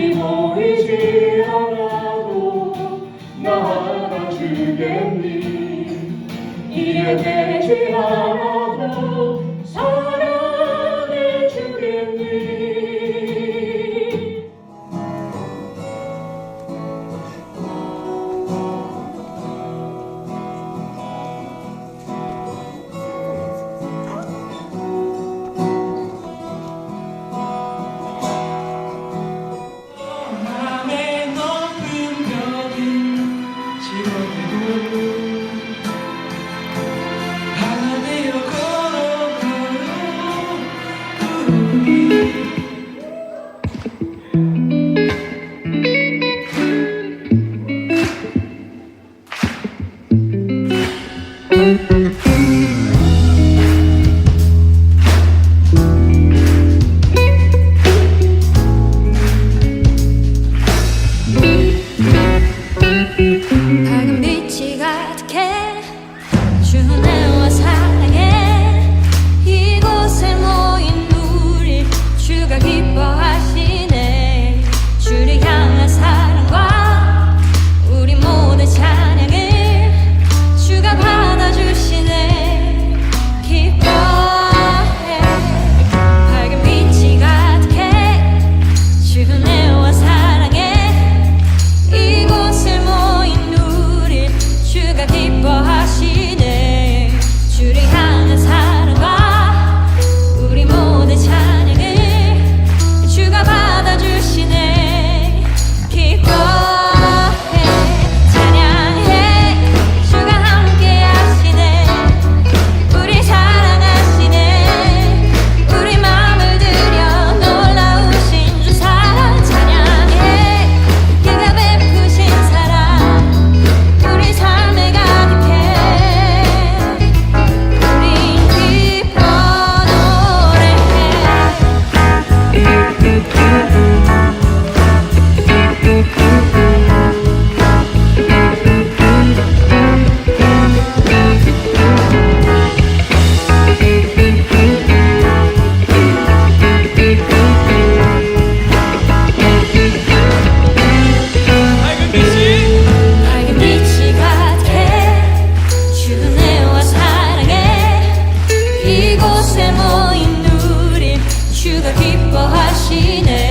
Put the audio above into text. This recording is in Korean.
이 보이지 않아도 나아가 주겠니? 이에 대지 않아 machine.